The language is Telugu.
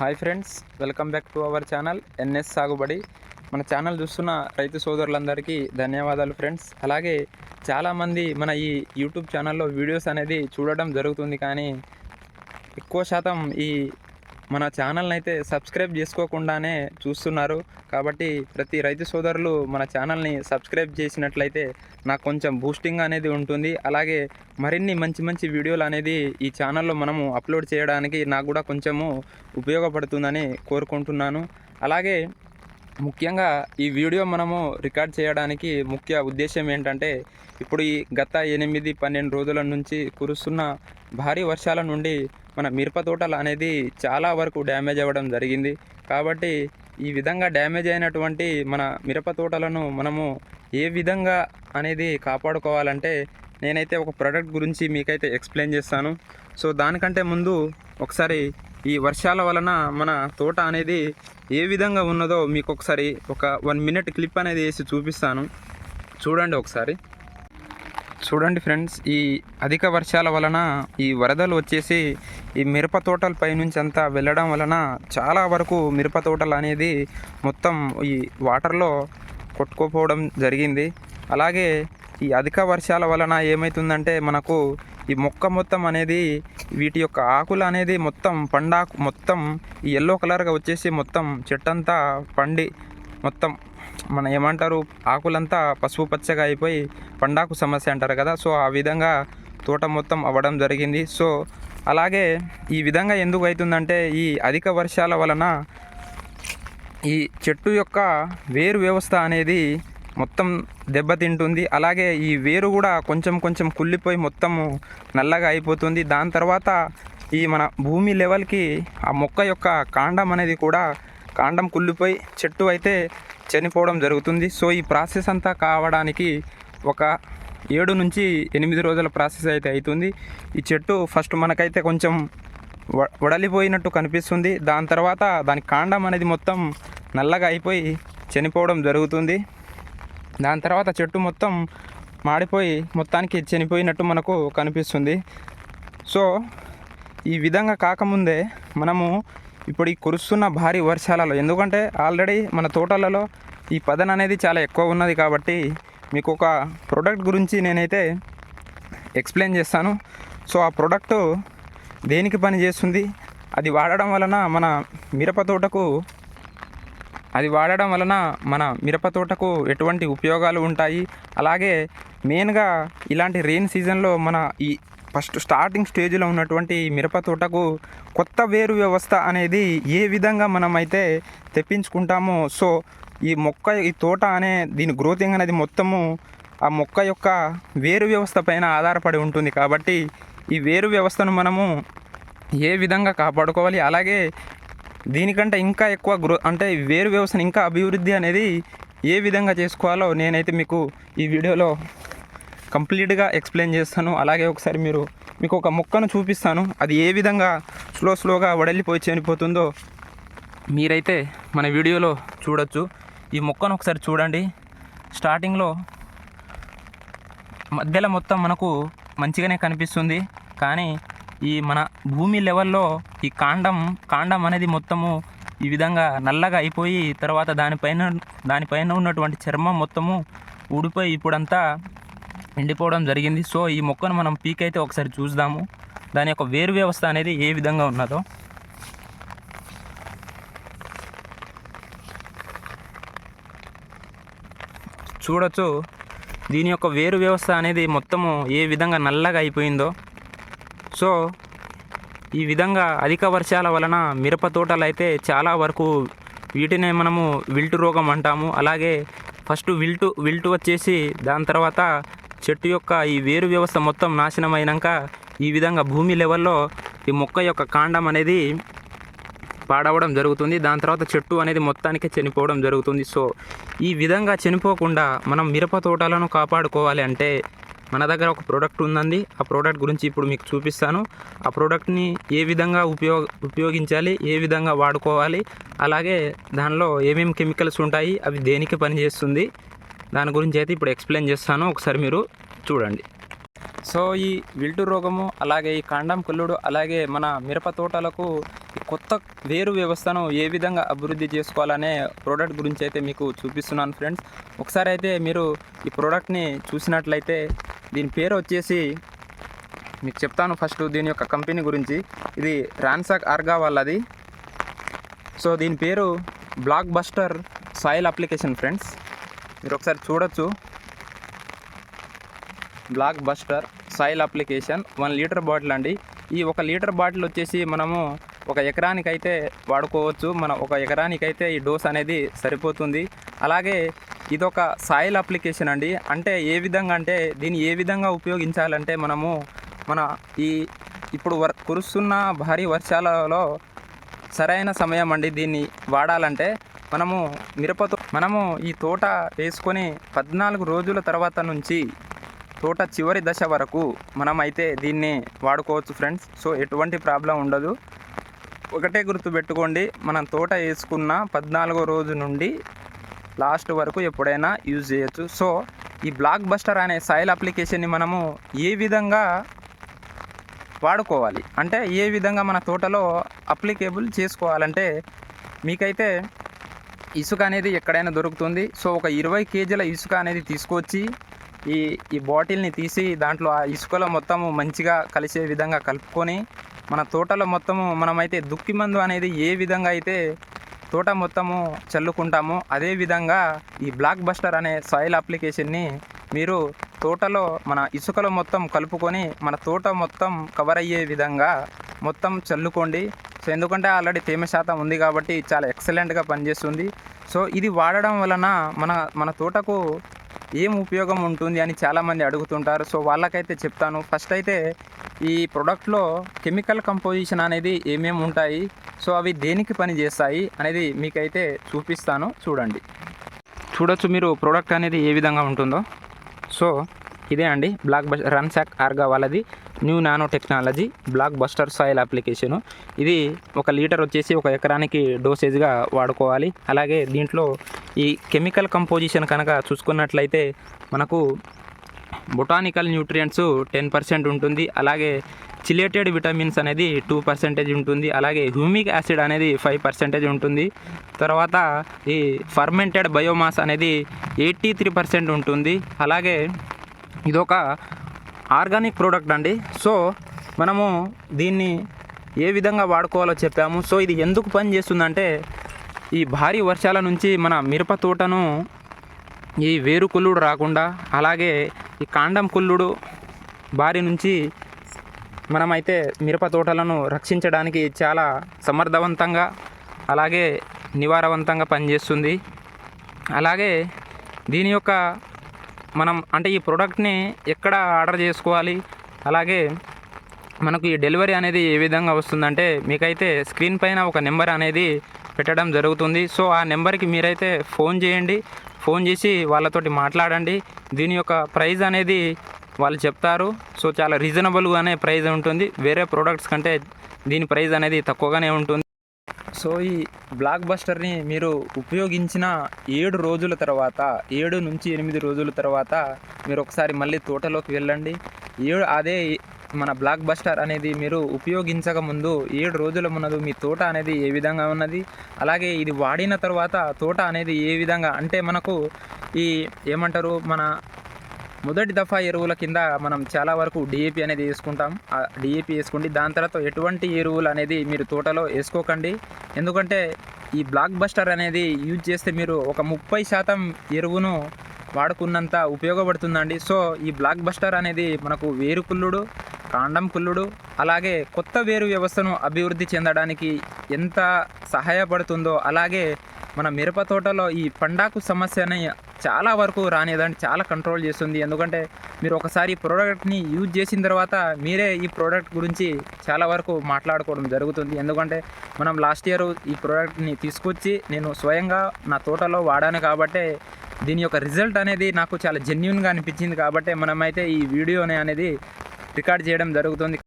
Hi friends welcome back to our channel NS Sagubadi. మన ఛానల్ చూస్తున్న రైతు సోదరులందరికీ ధన్యవాదాలు ఫ్రెండ్స్. అలాగే చాలామంది మన ఈ యూట్యూబ్ ఛానల్లో వీడియోస్ అనేది చూడడం జరుగుతుంది కానీ ఎక్కువ శాతం ఈ మన ఛానల్ని అయితే సబ్స్క్రైబ్ చేసుకోకుండానే చూస్తున్నారు. కాబట్టి ప్రతి రైతు సోదరులు మన ఛానల్ని సబ్స్క్రైబ్ చేసినట్లయితే నాకు కొంచెం బూస్టింగ్ అనేది ఉంటుంది. అలాగే మరిన్ని మంచి మంచి వీడియోలు అనేది ఈ ఛానల్లో మనము అప్లోడ్ చేయడానికి నాకు కూడా కొంచెము ఉపయోగపడుతుందని కోరుకుంటున్నాను. అలాగే ముఖ్యంగా ఈ వీడియో మనము రికార్డ్ చేయడానికి ముఖ్య ఉద్దేశం ఏంటంటే ఇప్పుడు ఈ గత ఎనిమిది పన్నెండు రోజుల నుంచి కురుస్తున్న భారీ వర్షాల నుండి మన మిరప తోటలు అనేది చాలా వరకు డ్యామేజ్ అవ్వడం జరిగింది. కాబట్టి ఈ విధంగా డ్యామేజ్ అయినటువంటి మన మిరప తోటలను మనము ఏ విధంగా అనేది కాపాడుకోవాలంటే నేనైతే ఒక ప్రోడక్ట్ గురించి మీకైతే ఎక్స్ప్లెయిన్ చేస్తాను. సో దానికంటే ముందు ఒకసారి ఈ వర్షాల వలన మన తోట అనేది ఏ విధంగా ఉన్నదో మీకు ఒకసారి ఒక వన్ మినిట్ క్లిప్ అనేది వేసి చూపిస్తాను. చూడండి ఒకసారి. చూడండి ఫ్రెండ్స్ ఈ అధిక వర్షాల వలన ఈ వరదలు వచ్చేసి ఈ మిరప తోటల పైనుంచి అంతా వెళ్ళడం వలన చాలా వరకు మిరప తోటలు అనేది మొత్తం ఈ వాటర్లో కొట్టుకోపోవడం జరిగింది. అలాగే ఈ అధిక వర్షాల వలన ఏమవుతుందంటే మనకు ఈ మొక్క మొత్తం అనేది వీటి యొక్క ఆకులు అనేది మొత్తం పండాకు మొత్తం ఈ ఎల్లో కలర్గా వచ్చేసి మొత్తం చెట్టంతా పండి మొత్తం మన ఏమంటారు ఆకులంతా పసుపు పచ్చగా అయిపోయి పండాకు సమస్య అంటారు కదా. సో ఆ విధంగా తోట మొత్తం అవ్వడం జరిగింది. సో అలాగే ఈ విధంగా ఎందుకు అవుతుందంటే ఈ అధిక వర్షాల వలన ఈ చెట్టు యొక్క వేరు వ్యవస్థ అనేది మొత్తం దెబ్బతింటుంది. అలాగే ఈ వేరు కూడా కొంచెం కొంచెం కుళ్ళిపోయి మొత్తము నల్లగా అయిపోతుంది. దాని తర్వాత ఈ మన భూమి లెవెల్కి ఆ మొక్క యొక్క కాండం అనేది కూడా కాండం కుళ్ళిపోయి చెట్టు అయితే చనిపోవడం జరుగుతుంది. సో ఈ ప్రాసెస్ అంతా కావడానికి ఒక ఏడు నుంచి ఎనిమిది రోజుల ప్రాసెస్ అయితే అవుతుంది. ఈ చెట్టు ఫస్ట్ మనకైతే కొంచెం వడలిపోయినట్టు కనిపిస్తుంది. దాని తర్వాత దాని కాండం అనేది మొత్తం నల్లగా అయిపోయి చనిపోవడం జరుగుతుంది. దాని తర్వాత చెట్టు మొత్తం మాడిపోయి మొత్తానికి చనిపోయినట్టు మనకు కనిపిస్తుంది. సో ఈ విధంగా కాకముందే మనము ఇప్పుడు ఈ కురుస్తున్న భారీ వర్షాలలో ఎందుకంటే ఆల్రెడీ మన తోటలలో ఈ పదన అనేది చాలా ఎక్కువ ఉన్నది కాబట్టి మీకు ఒక ప్రోడక్ట్ గురించి నేనైతే ఎక్స్ప్లెయిన్ చేస్తాను. సో ఆ ప్రోడక్ట్ దేనికి పని చేస్తుంది? అది వాడడం వలన మన మిరప తోటకు అది వాడడం వలన మన మిరప తోటకు ఎటువంటి ఉపయోగాలు ఉంటాయి? అలాగే మెయిన్గా ఇలాంటి రెయిన్ సీజన్లో మన ఈ ఫస్ట్ స్టార్టింగ్ స్టేజ్లో ఉన్నటువంటి మిరప తోటకు కొత్త వేరు వ్యవస్థ అనేది ఏ విధంగా మనమైతే తెప్పించుకుంటామో సో ఈ మొక్క ఈ తోట అనే దీని గ్రోతింగ్ అనేది మొత్తము ఆ మొక్క యొక్క వేరు వ్యవస్థ పైన ఆధారపడి ఉంటుంది. కాబట్టి ఈ వేరు వ్యవస్థను మనము ఏ విధంగా కాపాడుకోవాలి? అలాగే దీనికంటే ఇంకా ఎక్కువ గ్రో అంటే ఈ వేరు వ్యవస్థను ఇంకా అభివృద్ధి అనేది ఏ విధంగా చేసుకోవాలో నేనైతే మీకు ఈ వీడియోలో కంప్లీట్గా ఎక్స్ప్లెయిన్ చేస్తాను. అలాగే ఒకసారి మీరు మీకు ఒక మొక్కను చూపిస్తాను. అది ఏ విధంగా స్లో స్లోగా వడలిపోయి చనిపోతుందో మీరైతే మన వీడియోలో చూడొచ్చు. ఈ మొక్కను ఒకసారి చూడండి. స్టార్టింగ్లో మధ్యలో మొత్తం మనకు మంచిగానే కనిపిస్తుంది. కానీ ఈ మన భూమి లెవెల్లో ఈ కాండం కాండం అనేది మొత్తము ఈ విధంగా నల్లగా అయిపోయి తర్వాత దానిపైన దానిపైన ఉన్నటువంటి చర్మం మొత్తము ఊడిపోయి ఇప్పుడంతా ఎండిపోవడం జరిగింది. సో ఈ మొక్కను మనం పీక్ అయితే ఒకసారి చూద్దాము. దాని యొక్క వేరు వ్యవస్థ అనేది ఏ విధంగా ఉన్నదో. చూడొచ్చు. దీని యొక్క వేరు వ్యవస్థ అనేది మొత్తము ఏ విధంగా నల్లగా అయిపోయిందో. సో ఈ విధంగా అధిక వర్షాల వలన మిరప తోటలు అయితే చాలా వరకు వీటినే మనము విల్టు రోగం అంటాము. అలాగే ఫస్ట్ విల్టు విల్టు వచ్చేసి దాని తర్వాత చెట్టు యొక్క ఈ వేరు వ్యవస్థ మొత్తం నాశనం అయినాక ఈ విధంగా భూమి లెవెల్లో ఈ మొక్క యొక్క కాండం అనేది పాడవడం జరుగుతుంది. దాని తర్వాత చెట్టు అనేది మొత్తానికి చనిపోవడం జరుగుతుంది. సో ఈ విధంగా చనిపోకుండా మనం మిరప తోటలను కాపాడుకోవాలి అంటే మన దగ్గర ఒక ప్రోడక్ట్ ఉందండి. ఆ ప్రోడక్ట్ గురించి ఇప్పుడు మీకు చూపిస్తాను. ఆ ప్రోడక్ట్ని ఏ విధంగా ఉపయోగ ఉపయోగించాలి ఏ విధంగా వాడుకోవాలి అలాగే దానిలో ఏమేమి కెమికల్స్ ఉంటాయి అవి దేనికి పనిచేస్తుంది దాని గురించి అయితే ఇప్పుడు ఎక్స్ప్లెయిన్ చేస్తాను. ఒకసారి మీరు చూడండి. సో ఈ విల్టు రోగము అలాగే ఈ కాండం కుల్లుడు అలాగే మన మిరప తోటలకు కొత్త వేరు వ్యవస్థను ఏ విధంగా అభివృద్ధి చేసుకోవాలనే ప్రోడక్ట్ గురించి అయితే మీకు చూపిస్తున్నాను ఫ్రెండ్స్. ఒకసారి అయితే మీరు ఈ ప్రోడక్ట్ని చూసినట్లయితే దీని పేరు వచ్చేసి మీకు చెప్తాను ఫస్ట్ దీని యొక్క కంపెనీ గురించి. ఇది రాన్సాక్ ఆర్గా వాళ్ళది. సో దీని పేరు block buster soil application friends. మీరు ఒకసారి చూడొచ్చు. Blockbuster soil application one litre bottle అండి. ఈ ఒక లీటర్ బాటిల్ వచ్చేసి మనము ఒక ఎకరానికైతే వాడుకోవచ్చు. మన ఒక ఎకరానికైతే ఈ డోస్ అనేది సరిపోతుంది. అలాగే ఇదొక సాయిల్ అప్లికేషన్ అండి. అంటే ఏ విధంగా అంటే దీన్ని ఏ విధంగా ఉపయోగించాలంటే మనము మన ఈ ఇప్పుడు వర్ కురుస్తున్న భారీ వర్షాలలో సరైన సమయం అండి దీన్ని వాడాలంటే. మనము మిరపతో మనము ఈ తోట వేసుకొని పద్నాలుగు రోజుల తర్వాత నుంచి తోట చివరి దశ వరకు మనమైతే దీన్ని వాడుకోవచ్చు ఫ్రెండ్స్. సో ఎటువంటి ప్రాబ్లం ఉండదు. ఒకటే గుర్తు పెట్టుకోండి మనం తోట వేసుకున్న పద్నాలుగో రోజు నుండి లాస్ట్ వరకు ఎప్పుడైనా యూజ్ చేయొచ్చు. సో ఈ బ్లాక్ బస్టర్ అనే సాయిల్ అప్లికేషన్ని మనము ఏ విధంగా వాడుకోవాలి? అంటే ఏ విధంగా మన తోటలో అప్లికేబుల్ చేసుకోవాలంటే మీకైతే ఇసుక అనేది ఎక్కడైనా దొరుకుతుంది. సో ఒక ఇరవై కేజీల ఇసుక అనేది తీసుకొచ్చి ఈ ఈ బాటిల్ని తీసి దాంట్లో ఆ ఇసుకలో మొత్తము మంచిగా కలిసే విధంగా కలుపుకొని మన తోటలో మొత్తము మనమైతే దుక్కి మందు అనేది ఏ విధంగా అయితే తోట మొత్తము చల్లుకుంటామో అదే విధంగా ఈ బ్లాక్ బస్టర్ అనే సాయిల్ అప్లికేషన్ని మీరు తోటలో మన ఇసుకలో మొత్తం కలుపుకొని మన తోట మొత్తం కవర్ అయ్యే విధంగా మొత్తం చల్లుకోండి. సో ఎందుకంటే ఆల్రెడీ తేమ శాతం ఉంది కాబట్టి చాలా ఎక్సలెంట్గా పనిచేస్తుంది. సో ఇది వాడడం వలన మన మన తోటకు ఏం ఉపయోగం ఉంటుంది అని చాలామంది అడుగుతుంటారు. సో వాళ్ళకైతే చెప్తాను. ఫస్ట్ అయితే ఈ ప్రోడక్ట్లో కెమికల్ కంపోజిషన్ అనేది ఏమేమి ఉంటాయి సో అవి దేనికి పని చేస్తాయి అనేది మీకైతే చూపిస్తాను. చూడండి. చూడొచ్చు మీరు ప్రోడక్ట్ అనేది ఏ విధంగా ఉంటుందో. సో ఇదే అండి. బ్లాక్ బస్ రన్సాక్ ఆర్గా వాళ్ళది. New nano technology blockbuster soil application. ఇది ఒక లీటర్ వచ్చేసి ఒక ఎకరానికి డోసేజ్గా వాడుకోవాలి. అలాగే దీంట్లో ఈ కెమికల్ కంపోజిషన్ కనుక చూసుకున్నట్లయితే మనకు బొటానికల్ న్యూట్రియంట్స్ టెన్ పర్సెంట్ ఉంటుంది. అలాగే చిలేటెడ్ విటమిన్స్ అనేది టూ పర్సెంటేజ్ ఉంటుంది. అలాగే హ్యూమిక్ యాసిడ్ అనేది ఫైవ్ పర్సెంటేజ్ ఉంటుంది. తర్వాత ఈ ఫర్మెంటెడ్ బయోమాస్ అనేది ఎయిటీ త్రీ పర్సెంట్ ఉంటుంది. అలాగే ఇదొక ఆర్గానిక్ ప్రోడక్ట్ అండి. సో మనము దీన్ని ఏ విధంగా వాడుకోవాలో చెప్పాము. సో ఇది ఎందుకు పని చేస్తుందంటే ఈ భారీ వర్షాల నుంచి మన మిరప తోటను ఈ వేరు కుల్లుడు రాకుండా అలాగే ఈ కాండం కుల్లుడు బారి నుంచి మనమైతే మిరప తోటలను రక్షించడానికి చాలా సమర్థవంతంగా అలాగే నివారవంతంగా పనిచేస్తుంది. అలాగే దీని యొక్క మనం అంటే ఈ ప్రోడక్ట్ని ఎక్కడ ఆర్డర్ చేసుకోవాలి? అలాగే మనకు ఈ డెలివరీ అనేది ఏ విధంగా వస్తుందంటే మీకైతే స్క్రీన్ పైన ఒక నెంబర్ అనేది పెట్టడం జరుగుతుంది. సో ఆ నెంబర్కి మీరైతే ఫోన్ చేయండి. ఫోన్ చేసి వాళ్ళతోటి మాట్లాడండి. దీని యొక్క ప్రైస్ అనేది వాళ్ళు చెప్తారు. సో చాలా రీజనబుల్గానే ప్రైస్ ఉంటుంది. వేరే ప్రోడక్ట్స్ కంటే దీని ప్రైస్ అనేది తక్కువగానే ఉంటుంది. సో ఈ బ్లాక్ బస్టర్ని మీరు ఉపయోగించిన ఏడు రోజుల తర్వాత ఏడు నుంచి ఎనిమిది రోజుల తర్వాత మీరు ఒకసారి మళ్ళీ తోటలోకి వెళ్ళండి. ఏడు అదే మన బ్లాక్ బస్టర్ అనేది మీరు ఉపయోగించక ముందు ఏడు రోజుల ముందు మీ తోట అనేది ఏ విధంగా ఉన్నది అలాగే ఇది వాడిన తర్వాత తోట అనేది ఏ విధంగా అంటే మనకు ఈ ఏమంటారు మన మొదటి దఫా ఎరువుల కింద మనం చాలా వరకు డిఏపి అనేది వేసుకుంటాం. ఆ డిఏపి వేసుకోండి. దాని తర్వాత ఎటువంటి ఎరువులు అనేది మీరు తోటలో వేసుకోకండి. ఎందుకంటే ఈ బ్లాక్ బస్టర్ అనేది యూజ్ చేస్తే మీరు ఒక ముప్పై శాతం ఎరువును వాడుకున్నంత ఉపయోగపడుతుందండి. సో ఈ బ్లాక్ బస్టర్ అనేది మనకు వేరు కుల్లుడు కాండం కుల్లుడు అలాగే కొత్త వేరు వ్యవస్థను అభివృద్ధి చెందడానికి ఎంత సహాయపడుతుందో అలాగే మన మిరప తోటలో ఈ పండాకు సమస్యని చాలా వరకు రానిదండి చాలా కంట్రోల్ చేస్తుంది. ఎందుకంటే మీరు ఒకసారి ఈ ప్రోడక్ట్ని యూజ్ చేసిన తర్వాత మీరే ఈ ప్రోడక్ట్ గురించి చాలా వరకు మాట్లాడుకోవడం జరుగుతుంది. ఎందుకంటే మనం లాస్ట్ ఇయర్ ఈ ప్రోడక్ట్ని తీసుకొచ్చి నేను స్వయంగా నా తోటలో వాడాను కాబట్టే దీని యొక్క రిజల్ట్ అనేది నాకు చాలా జెన్యున్గా అనిపించింది కాబట్టి మనమైతే ఈ వీడియోని అనేది రికార్డ్ చేయడం జరుగుతుంది.